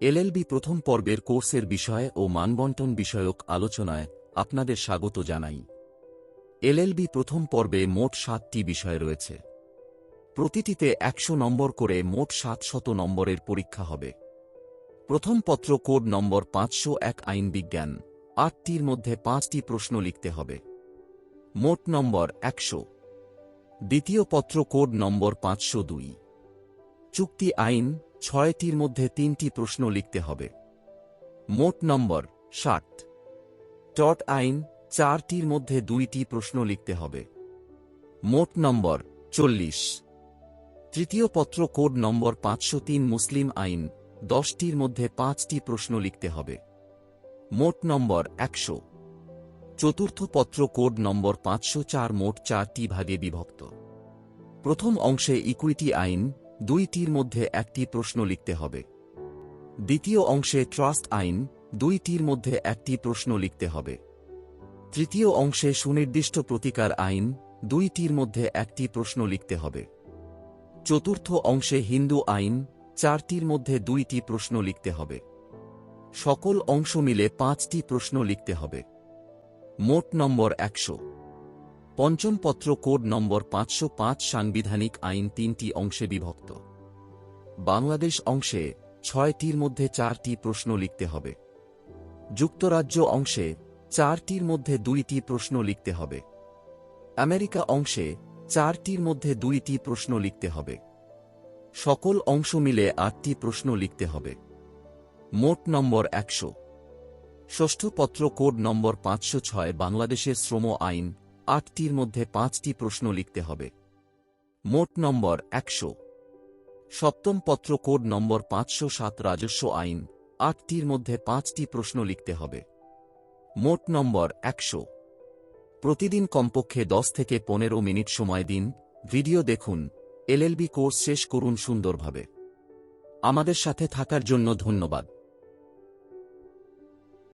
LLB প্রথম পর্বের কোর্সের বিষয় ও মানবন্টন বিষয়ক আলোচনায় আপনাদের স্বাগত জানাই। এলএলবি প্রথম পর্বে মোট সাতটি বিষয় রয়েছে। প্রতিটিতে একশো নম্বর করে মোট সাতশত নম্বরের পরীক্ষা হবে। প্রথম পত্র কোড নম্বর পাঁচশো এক আইন বিজ্ঞান। আটটির মধ্যে পাঁচটি প্রশ্ন লিখতে হবে। মোট নম্বর একশো। দ্বিতীয় পত্র কোড নম্বর পাঁচশো দুই। চুক্তি আইন ছয়টির মধ্যে তিনটি প্রশ্ন লিখতে হবে। মোট নম্বর ষাট টট আইন, চারটির মধ্যে দুইটি প্রশ্ন লিখতে হবে। মোট নম্বর, চল্লিশ। তৃতীয় পত্র কোড নম্বর পাঁচশো তিন মুসলিম আইন, দশটির মধ্যে পাঁচটি প্রশ্ন লিখতে হবে। মোট নম্বর, একশো। চতুর্থ পত্র কোড নম্বর পাঁচশো চার মোট চারটি ভাগে বিভক্ত। প্রথম অংশে ইকুইটি আইন দুইটির মধ্যে একটি প্রশ্ন লিখতে হবে। দ্বিতীয় অংশে ট্রাস্ট আইন, দুইটির মধ্যে একটি প্রশ্ন লিখতে হবে। তৃতীয় অংশে সুনির্দিষ্ট প্রতিকার আইন, দুইটির মধ্যে একটি প্রশ্ন লিখতে হবে। চতুর্থ অংশে হিন্দু আইন, চারটির মধ্যে দুইটি প্রশ্ন লিখতে হবে। সকল অংশ মিলে পাঁচটি প্রশ্ন লিখতে হবে। মোট নম্বর একশো। পঞ্চম পত্র কোড নম্বর পাঁচশো পাঁচ সাংবিধানিক আইন তিনটি অংশে বিভক্ত। বাংলাদেশ অংশে ছয়টির মধ্যে চারটি প্রশ্ন লিখতে হবে। যুক্তরাজ্য অংশে চারটির মধ্যে দুইটি প্রশ্ন লিখতে হবে। আমেরিকা অংশে চারটির মধ্যে দুইটি প্রশ্ন লিখতে হবে। সকল অংশ মিলে আটটি প্রশ্ন লিখতে হবে। মোট নম্বর একশো। ষষ্ঠ পত্র কোড নম্বর পাঁচশো ছয় বাংলাদেশের শ্রম আইন আটটির মধ্যে পাঁচটি প্রশ্ন লিখতে হবে। মোট নম্বর একশো। সপ্তম পত্র কোড নম্বর পাঁচশো সাত রাজস্ব আইন। আটটির মধ্যে পাঁচটি প্রশ্ন লিখতে হবে। মোট নম্বর একশো। প্রতিদিন কমপক্ষে দশ থেকে পনেরো মিনিট সময় দিন। ভিডিও দেখুন। এলএলবি কোর্স শেষ করুন সুন্দরভাবে। আমাদের সাথে থাকার জন্য ধন্যবাদ।